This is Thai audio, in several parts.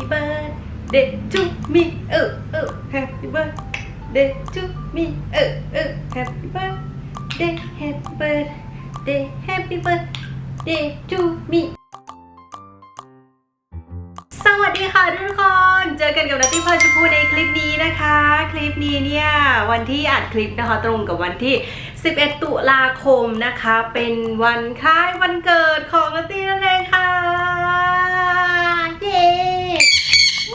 Happy birthday to me เออเออ Happy birthday to me เออเออ Happy birthday Happy birthday Happy birthday to me สวัสดีค่ะทุกคน เจอกันกับนัตตี้พลอยชมพูในคลิปนี้นะคะ คลิปนี้เนี่ยวันที่อัดคลิปนะคะตรงกับวันที่ 11 ตุลาคมนะคะ เป็นวันคล้ายวันเกิดของนัตตี้นั่นเองค่ะ เย้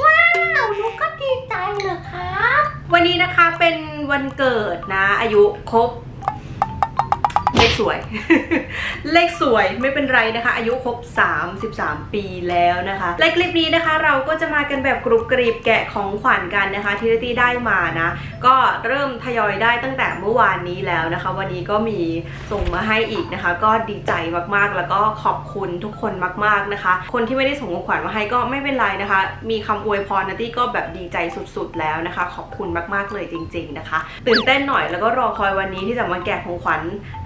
ว้าวลูกก็ดีใจเหรอครับ วันนี้นะคะเป็นวันเกิดนะอายุครบ สวย เลขสวยไม่เป็นไรนะคะ อายุครบ 33 ปีแล้วนะคะ และคลิปนี้นะคะเราก็จะมากันแบบกรุบกรีบแกะของขวัญกันนะคะที่ที่ได้มานะ ก็เริ่มทยอยได้ตั้งแต่เมื่อวานนี้แล้วนะคะ วันนี้ก็มีส่งมาให้อีกนะคะ ก็ดีใจมากๆแล้วก็ขอบคุณทุกคนมาก ๆนะคะ คนที่ไม่ได้ส่งของขวัญมาให้ก็ไม่เป็นไรนะคะ มีคำอวยพรนะที่ก็แบบดีใจสุดๆแล้วนะคะ ขอบคุณมากๆเลยจริง ๆนะคะ ตื่นเต้นหน่อยแล้วก็รอคอยวันนี้ที่จะมาแกะของขวัญ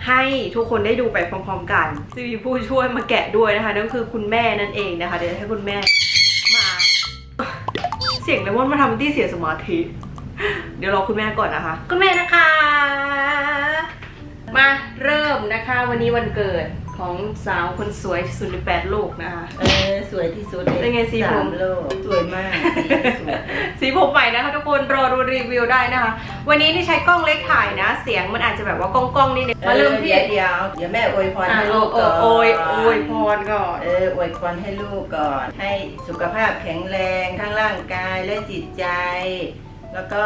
ให้ทุกคนได้ดูไปพร้อมๆกันจะมีผู้ช่วยมาแกะด้วยนะคะนั่นคือคุณแม่นั่นเองนะคะ เดี๋ยวให้คุณแม่มา เสียงเลมอนมาทำที่เสียสมาธิ เดี๋ยวรอคุณแม่ก่อนนะคะคุณแม่นะคะ มาเริ่มนะคะ วันนี้วันเกิด ของสาวคนสวยที่สุดในแปดโลกนะคะ เออ สวยที่สุดเป็นไงสีผมสาโลกสวยมากสีสวย สีผมใหม่นะคะทุกคนรอดูรีวิวได้นะคะ วันนี้ที่ใช้กล้องเล็กถ่ายนะ เสียงมันอาจจะแบบว่ากล้องๆนิดนึงมาเริ่มที่เดี๋ยวเดี๋ยวเดี๋ยวแม่อวยพรอะให้โอลูกก่อนโอยโอยพรก่อน เอออวยพรให้ลูกก่อน ให้สุขภาพแข็งแรงทั้งร่างกายและจิตใจ แล้วก็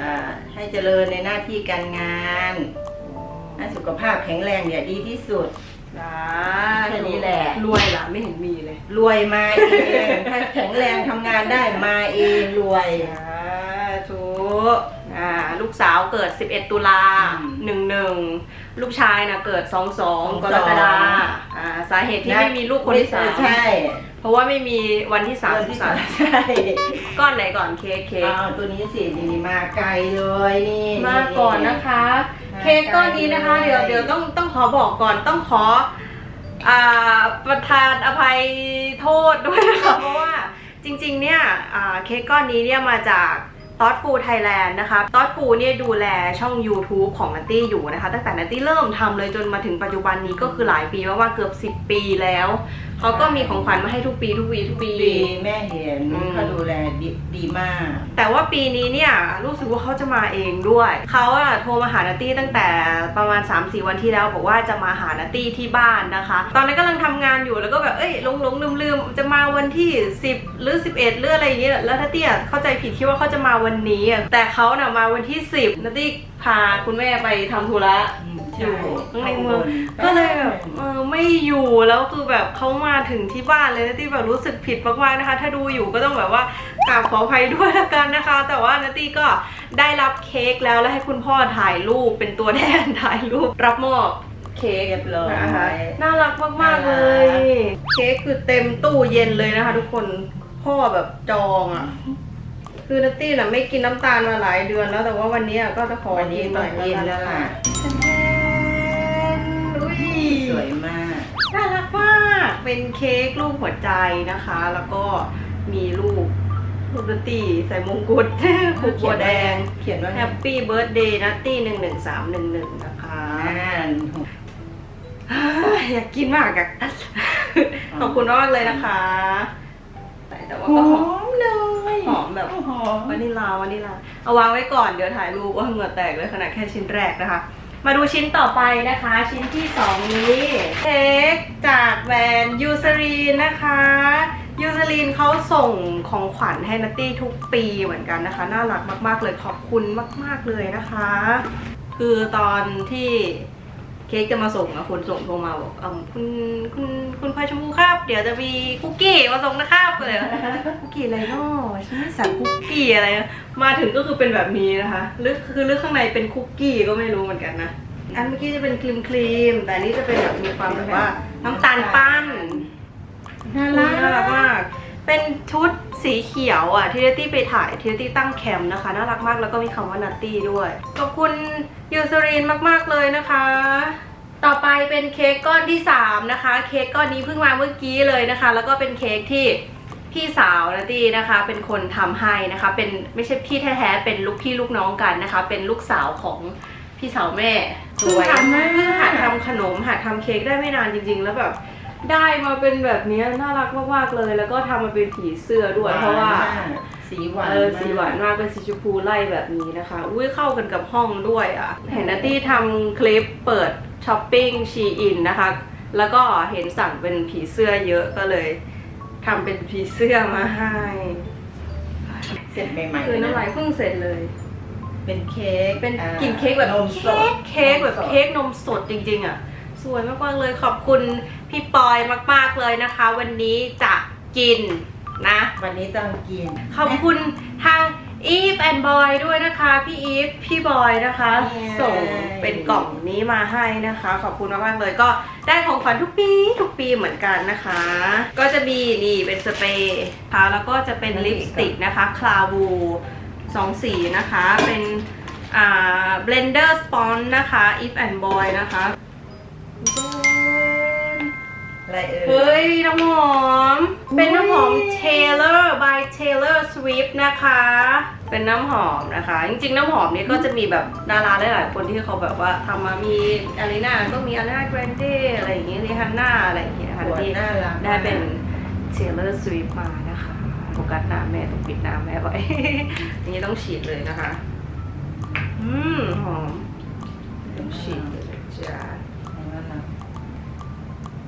อ่าให้เจริญในหน้าที่การงานให้สุขภาพแข็งแรงอย่าดีที่สุด สาแค่นี้แหละ รวยล่ะไม่เห็นมีเลย รวยมาเองถ้าแข็งแรงทำงานได้มาเองรวยสาธุอ่าลูกสาวเกิด 11 ตุลาอืม11 ลูกชายนะเกิด 22 22กรกฎาอ่าสาเหตุที่ไม่มีลูกคนที่สามใช่ เพราะว่าไม่มีวันที่วันที่สาม33ใช่ก้อนไหนก่อนเค้กเค้กเอาตัวนี้สินี่มาไกลเลยนี่มาก่อนนะคะมา เค้กก้อนนี้นะคะไกลเลยเดี๋ยวเดี๋ยวต้องต้องขอบอกก่อนต้องขออ่าประทานอภัยโทษด้วยนะคะเพราะว่าจริงๆเนี่ยอ่าเค้กก้อนนี้เนี่ยมาจากตอ t ฟูไทยแลนด์นะคะตอ t ฟูเนี่ยดูแลช่อง YouTube ของนัตตี้อยู่นะคะ ตั้งแต่นัตตี้เริ่มทำเลยจนมาถึงปัจจุบันนี้ก็คือหลายปีมากๆเกือบ 10 ปีแล้ว เขาก็มีของขวัญมาให้ทุกปี ทุกปีทุกปี ดีแม่เห็นอืม เขาดูแลดีดีมาก แต่ว่าปีนี้เนี่ยรู้สึกว่าเขาจะมาเองด้วย เขาอะโทรมาหานัตตี้ตั้งแต่ประมาณ 3-4 วันที่แล้ว บอกว่าจะมาหานัตตี้ที่บ้านนะคะ ตอนนั้นกำลังทำงานอยู่แล้วก็แบบเอ้ยหลงหลงลืมลืมๆจะมาวันที่ 10 หรือ 11 หรืออะไรอย่างเงี้ยแล้วนัตตี้อะเข้าใจผิดคิดว่าเขาจะมาวันนี้อะแต่เขาน่ะมาวันที่ 10นัตตี้พาคุณแม่ไปทำธุระ อยู่ข้างในเมืองก็เลยแบบเออไม่อยู่แล้วคือแบบเขามาถึงที่บ้านเลยนะที่แบบรู้สึกผิดมากๆนะคะ ถ้าดูอยู่ก็ต้องแบบว่ากราบขออภัยด้วยละกันนะคะ แต่ว่านาตี้ก็ได้รับเค้กแล้วแล้วให้คุณพ่อถ่ายรูปเป็นตัวแทนถ่ายรูปรับมอบเค้กเรียบร้อยนะคะน่ารักมากๆเลย เค้กคือเต็มตู้เย็นเลยนะคะ ทุกคนพ่อแบบจองอะคือนัตตี้น่ะไม่กินน้ำตาลมาหลายเดือนแล้วแต่ว่าวันนี้ก็จะขอวันนี้กินหต้น่อองยกินแล้แล้ววกันล่ะอุ้ย สวยมาก น่ารักมากเป็นเค้กรูปหัวใจนะคะ แล้วก็มีรูปรูปดนตรีใส่มงกุฎผูกบัวแดง เขียนว่าแฮปปี้เบิร์ดเดย์นัตตี้หนึ่งหนึ่งสามหนึ่งหนึ่งนะคะอ่านอยากกินมากอะขอบคุณมากเลยนะคะแต่ว่าหก็อหอมมเลยหอมแบบหอมวานิลาวานิลา เอาวางไว้ก่อนเดี๋ยวถ่ายรูปว่าเหงื่อแตกเลยขนาดแค่ชิ้นแรกนะคะ มาดูชิ้นต่อไปนะคะ ชิ้นที่สองนี้เค้กจากแบรนด์ยูซารีนนะคะยูซารีนเขาส่งของขวัญให้นัตตี้ทุกปีเหมือนกันนะคะ น่ารักมาก ๆ เลยขอบคุณมาก ๆ เลยนะคะ คือตอนที่ เค้กจะมาส่งนะคนส่งโทรมาบอกเอมคุณคุณคุณพลอยชมพูครับ เดี๋ยวจะมีคุกกี้มาส่งนะครับเลยคุกกี้อะไรเนาะฉันไม่สั่งคุกกี้อะไรนะมาถึงก็คือเป็นแบบนี้นะคะลึกคือลึกข้างในเป็นคุกกี้ก็ไม่รู้เหมือนกันนะอันเมื่อกี้จะเป็นครีมครีมแต่อันนี้จะเป็นแบบมีความแบบว่าน้ำตาลปั้นน่าน่ารักรักมาก เป็นชุดสีเขียวอะที่เนตตี้ไปถ่ายที่เนตตี้ตั้งแคมป์นะคะ น่ารักมากแล้วก็มีคำว่านัตตี้ด้วย ขอบคุณยูซรีนมากๆเลยนะคะ ต่อไปเป็นเค้กก้อนที่ 3 นะคะ เค้กก้อนนี้เพิ่งมาเมื่อกี้เลยนะคะ แล้วก็เป็นเค้กที่พพี่สาวนะตี้นะคะ เป็นคนทำให้นะคะ เป็นไม่ใช่พี่แท้ๆเป็นลูกพี่ลูกน้องกันนะคะ เป็นลูกสาวของพี่สาวแม่สวยเพิ่งหัดมากเพิ่งหัดทำขนมหัดทำเค้กได้ไม่นานจริง ๆ แล้วแบบ ได้มาเป็นแบบเนี้ยน่ารักมากๆเลย แล้วก็ทำมาเป็นผีเสื้อด้วยเพราะว่า สีหวานเออสีหวานมากเป็นสีชมพูไล่แบบนี้นะคะ อุ้ยเข้ากันกับห้องด้วยอะ เห็นนัตตี้ทำคลิปเปิดช้อปปิ้งชีอินนะคะ แล้วก็เห็นสั่งเป็นผีเสื้อเยอะก็เลยทำเป็นผีเสื้อมาให้เสร็จใหม่ๆคือน้ำลายเพิ่งเสร็จเลย เป็นเค้กเป็นอ่ากลิ่นเค้กแบบนมสเค้ดกเค้กแบบเค้กนมสดจริง ๆ อะ สวยมากๆเลยขอบคุณ พี่ปอยมากๆเลยนะคะ วันนี้จะกินนะ วันนี้ต้องกินขอบคุณทาง Eve and Boy ด้วยนะคะ พี่ Eve พี่บอยนะคะเย้ส่งเป็นกล่องนี้มาให้นะคะ ขอบคุณมากๆเลยก็ได้ของขวัญทุกปีทุกปีเหมือนกันนะคะ ก็จะมีนี่เป็นสเปรย์ค่ะแล้วก็จะเป็นลิปสติกนะคะคลาวูสองสีนะคะเป็นอ่า blender sponge นะคะ Eve and Boy นะคะ อะไรเอ่ย เฮ้ย น้ำหอม เป็นน้ำหอม Taylor by Taylor Swift นะคะ เป็นน้ำหอมนะคะ จริงๆ น้ำหอมนี้ก็จะมีแบบดาราหลายๆคนที่เขาแบบว่าทำมามีอารีนาก็มีอารีนาแกรนเดอะไรอย่างงี้รีฮันน่าอะไรอย่างเงี้ยนะคะหัวที่น่ารัก ได้เป็น Taylor Swift มานะคะโฟกัสหน้าแม่ต้องปิดหน้าแม่ไว้อันนี้ต้องฉีดเลยนะคะ อืมหอมต้องฉีดเลยนะจ้าน่ารัก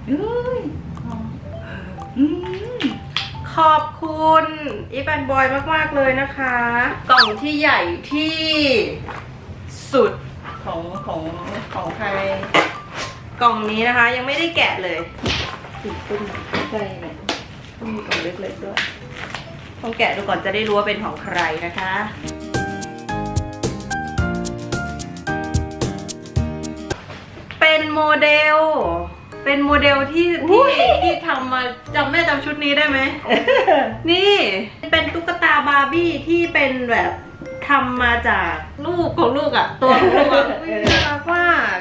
เฮ้ยหอมอืมขอบคุณอีแฟนบอยมาก ๆ เลยนะคะ กล่องที่ใหญ่ที่สุดของของของใครกล่องนี้นะคะ ยังไม่ได้แกะเลยติดตุ้มใช่เนี่ยต้องมีกล่องเล็กๆด้วย ต้องแกะดูก่อนจะได้รู้ว่าเป็นของใครนะคะเป็นโมเดล เป็นโมเดลที่ที่ที่ทำมาจำแม่จำชุดนี้ได้ไหม นี่เป็นตุ๊กตาบาร์บี้ที่เป็นแบบทำมาจากลูกของลูกอะตัวของลูกอะอุ๊ยน่ารักมาก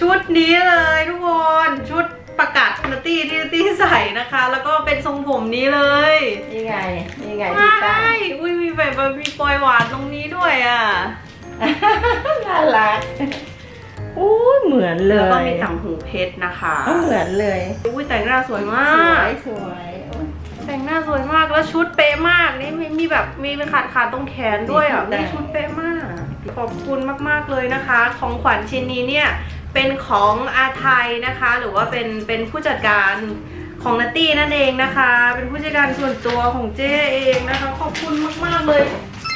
ชุดนี้เลยทุกคนชุดประกาศนัตตี้ที่นัตตี้ใส่นะคะ แล้วก็เป็นทรงผมนี้เลยนี่ไงนี่ไงใชที่ตั้ง่อุ้ยมีแบบว่ามีปลอยหวานตรงนี้ด้วยอะน่ารัก อู้เหมือนเลแล้วก็ยมีต่างหูเพชรนะคะก็เหมือนเลยอุ้ยแต่งหน้าสวยมาสวกยสวยโอ้ยแต่งหน้าสวยมากแล้วชุดเป๊ะมากนี่มีมีแบบมีเป็นขาดขาดๆตรงแขนด้วยอะมีมีชุชุดดแต่เป๊ะงมาก ขอบคุณมากๆเลยนะคะ ของขวัญชิ้นนี้เนี่ยเป็นของอาไทยนะคะ หรือว่าเป็นเป็นผู้จัดการของนัตตี้นั่นเองนะคะ เป็นผู้จัดการส่วนตัวของเจ้เองนะคะ ขอบคุณมากๆเลย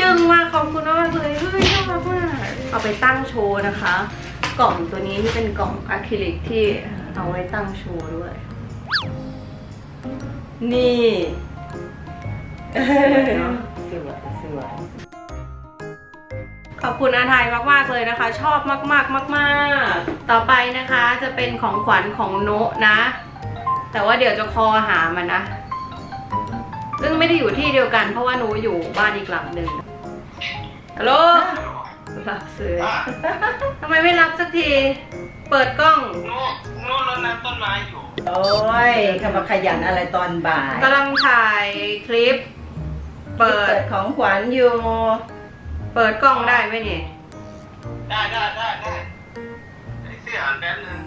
จึงมากขอบคุณมากๆเลยเฮ้ยน่ารักมากเอาไปตั้งโชว์นะคะ กล่องตัวนี้นี่เป็นกล่องอะคริลิกที่เอาไว้ตั้งโชว์ด้วย นี่เนอะสวยสวยขอบคุณอาไทยมากๆเลยนะคะ ชอบมากๆมากๆ ต่อไปนะคะจะเป็นของขวัญของโนะนะ แต่ว่าเดี๋ยวจะคอหามันนะ ซึ่งไม่ได้อยู่ที่เดียวกันเพราะว่าหนูอยู่บ้านอีกหลังหนึ่งฮัลโหล รับซื้อทำไมไม่รับสักที เปิดกล้อง นู่นนู่นรดน้ำต้นไม้อยู่ โอ้ยคำว่าขยันอะไรตอนบ่ายกำลังถ่ายคลิป เปิดของขวัญอยู่ เปิดกล้องได้ไหมนี่ได้ได้ได้ได้ไอ้เสื้ออ่านแป๊บนึง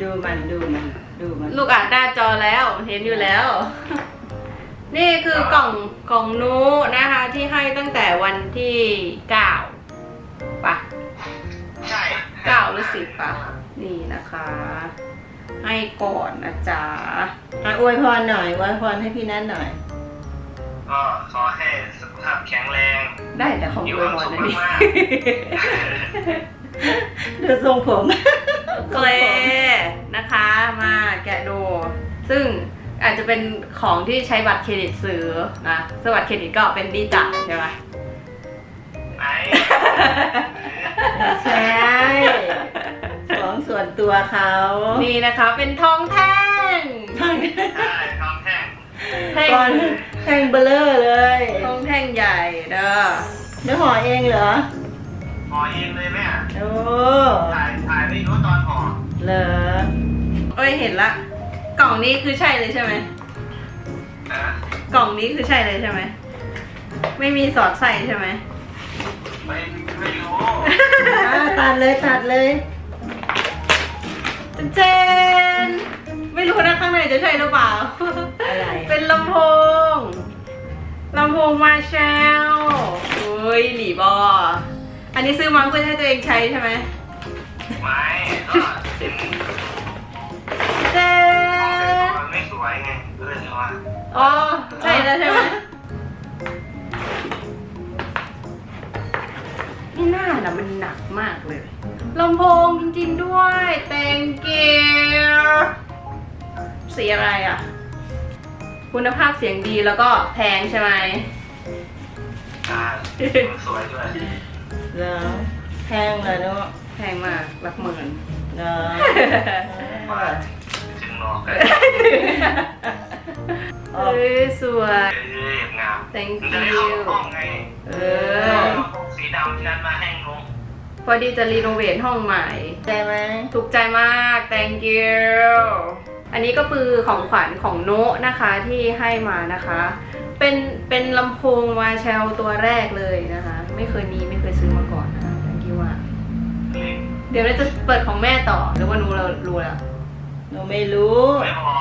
ดูมันดูมันดูมัน ลูกอ่านหน้าจอแล้ว เห็นอยู่แล้ว นี่คือกล่องกล่องนูนะคะ ที่ให้ตั้งแต่วันที่เก้าปะใช่เก้าหรือสิบปะนี่นะคะ ให้ก่อนนะจ๊ะอะอวยพรหน่อยอวยพรให้พี่นัทหน่อย ก็ขอให้สุขภาพแข็งแรง ได้แต่ของมีอควยวามพรสุขนะนี่มากดูทรงผมเกรนะคะ มาแกะดู ซึ่ง อาจจะเป็นของที่ใช้บัตรเครดิตซื้อนะซึ่งบัตรเครดิตก็เป็นดีจ่ายใช่ไหมๆไหนไม่ใช่ของส่วนตัวเขานี่นะคะเป็นทองแท่งใช่ทองแท่งแท่งก่อนแท่งเบลเลอร์เลยทองแท่งใหญ่เด้อเดี๋ยวห่อเองเหรอห่อเองเลยแม่โอ้ถ่ายถ่ายไม่รู้ตอนห่อเหรอเอ้ยเห็นละ กล่องนี้คือใช่เลยใช่ไหมกล่องนี้คือใช่เลยใช่ไหมไม่มีสอดใส่ใช่ไหมไม่ไม่รู้อ่าตัดเลยตัดเลย เจน ไม่รู้นะข้างในจะใช่หรือเปล่า อะไร เป็นลำโพงลำโพงมาแชลเฮ้ยหลีบอ อันนี้ซื้อมาเพื่อให้ตัวเองใช้ใช่ไหมไม่ก็เห็นเจนมันไม่ สวยไงก็เลยว่าอ๋อใช่แล้วใช่ไหมนี่หน้าน่ะมันหนักมากเลยลำโพงจริงๆด้วย thank you สีอะไรอะ คุณภาพเสียงดีแล้วก็แพงใช่ไหมอ่ามันสวยด้วยแล้วแพงเลยเนาะแพงมากหลักหมื่นเนาะมาถึงน อกกันเอ้ยสวย เรียบงาม thank มันจะได้เข้า you ห้องไงเอเอออสีดำที่นั้นมาแห้งลง พอดีจะรีโนเวทห้องใหม่ใช่ไหมถูกใจมาก thank you อันนี้ก็คือของขวัญของโนะนะคะที่ให้มานะคะ เป็นเป็นลำโพงมาแชลตัวแรกเลยนะคะ ไม่เคยมีไม่เคยซื้อมาก่อนนะคะ thank you มากเล็กเดี๋ยวเราจะเปิดของแม่ต่อหรือว่านูเรารู้แล้ว หนูไม่รู้ไม่พอ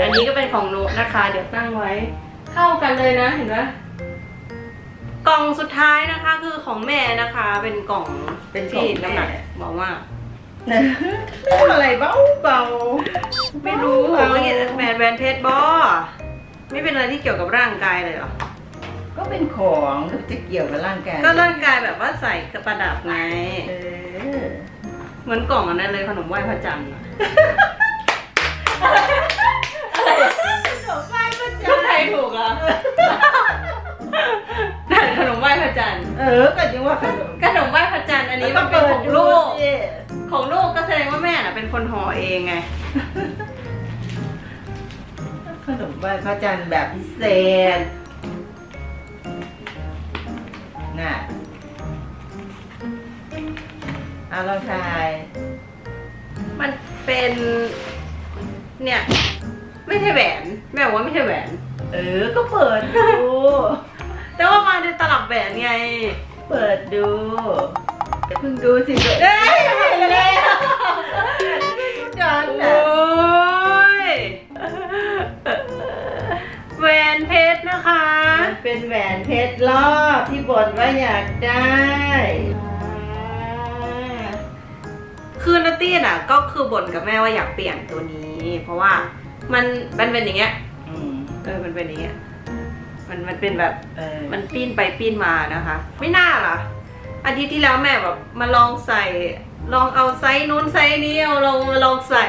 อันนี้ก็เป็นของนุนะคะ เดี๋ยวตั้งไว้ เข้ากันเลยนะเห็นไหมกล่องสุดท้ายนะคะคือของแม่นะคะ เป็นกล่องเป็นขอที่งน้ำหแม่นักบอกว่า อะไรเบาเบาไม่รู้ว่าแหวนแหวนเพชรบอไม่เป็นอะไรที่เกี่ยวกับร่างกายเลยเหรอ ก็เป็นของก็จะเกี่ยวกับร่างกาย ก็ร่างกายแบบว่าใส่กระประดับไงเออเหมือนกล่องอันนั้นเลยขนมไหว้พระจันทร์ ออก็ยังว่าขนมขนมไหว้พระจันทร์อันนี้มันเป็นของลูก ของลูกก็แสดงว่าแม่น่ะเป็นคนห่อเองไง ขนมไหว้พระจันทร์แบบพิเศษ น่ะเอาลองทาย มันเป็น เนี่ย ไม่ใช่แหวน แม่บอกว่าไม่ใช่แหวน เออ ก็เปิดดู แต่ว่ามาในตลับแหวนไง เปิดดูอย่าเพิ่งดูสิตัวเอ้ยเห็นแล้วย้อนโอน่ะ้ยแหวนเพชรนะคะ มันเป็นแหวนเพชรรอบที่บนว่าอยากได้คือนาตี้น่ะ ก็คือบ่นกับแม่ว่าอยากเปลี่ยนตัวนี้ เพราะว่ามันมันเป็นอย่างเงี้ยอืมเออมันเป็นอย่างเงี้ย มันมันเป็นแบบเออมันปิ้นไปปิ้นมานะคะ ไม่น่าล่ะอาทิตย์ที่แล้วแม่แบบมาลองใส่ ลองเอาไซส์นู้นไซส์นี้เอาลองมาลองใส่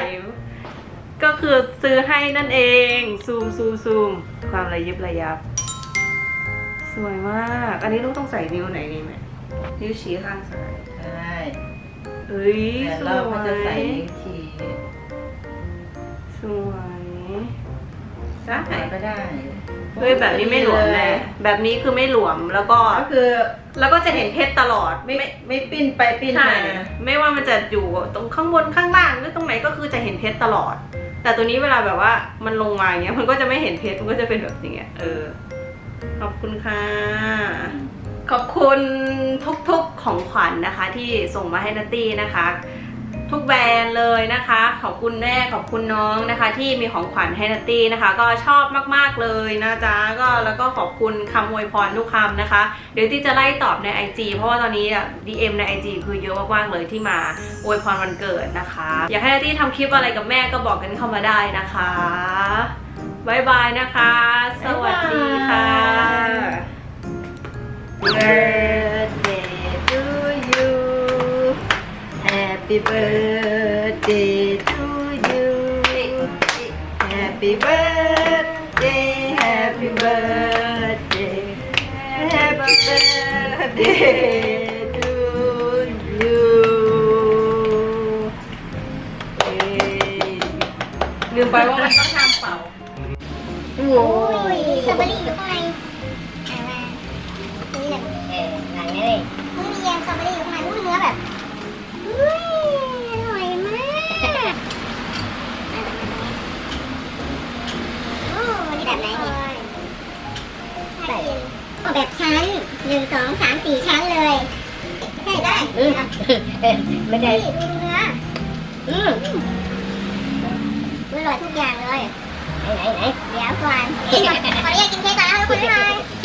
ก็คือซื้อให้นั่นเอง ซูมซูมซูมความระยิบระยับ สวยมาก อันนี้ลูกต้องใส่นิ้วไหนดีไหมนิ้วชี้ข้างซ้ายใช่เฮ้ยแต่สเราวก็จะใส่ยนิ้วชี้สวยซ้าย ไหนก็ได้เฮ้ยแบบนี้ไม่หลวมแน่แบบนี้คือไม่หลวมแล้วก็ ก็คือแล้วก็จะเห็นเพชรตลอดไม่ไม่ปิ้นไปปิ้นใช่มาไม่ว่ามันจะอยู่ตรงข้างบนข้างล่างหรือตรงไหนก็คือจะเห็นเพชรตลอด แต่ตัวนี้เวลาแบบว่ามันลงมาอย่างเงี้ยมันก็จะไม่เห็นเพชรมันก็จะเป็นแบบอย่างเงี้ยเออขอบคุณค่ะ ขอบคุณทุกๆของขวัญนะคะ ที่ส่งมาให้นัตตี้นะคะ ทุกแบรนด์เลยนะคะ ขอบคุณแม่ขอบคุณน้องนะคะ ที่มีของขวัญให้นัตตี้นะคะ ก็ชอบมากๆเลยนะจ๊ะก็แล้วก็ขอบคุณคำอวยพรทุกคำนะคะ เดี๋ยวที่จะไล่ตอบใน IG เพราะว่าตอนนี้อะ DM ใน IG คือเยอะมากๆเลยที่มาอวยพรวันเกิดนะคะ อยากให้นัตตี้ทำคลิปอะไรกับแม่ก็บอกกันเข้ามาได้นะคะบายบายนะคะ สวัสดีค่ะ Happy birthday to you Happy birthday Happy birthday Happy birthday to you เอ้ย ลืมไปว่ามันต้องทำเป่า โอ้ โอ้ยสตรอเบอรี่อยู่ข้างใน ไม่ได้ดูเนื้ออืมอร่อยทุกอย่างเลย ไหนไหนไหนเดี๋ยวก่อนขออนุญาตกินเค้กก่อนนะคะทุกคนบ๊ายบาย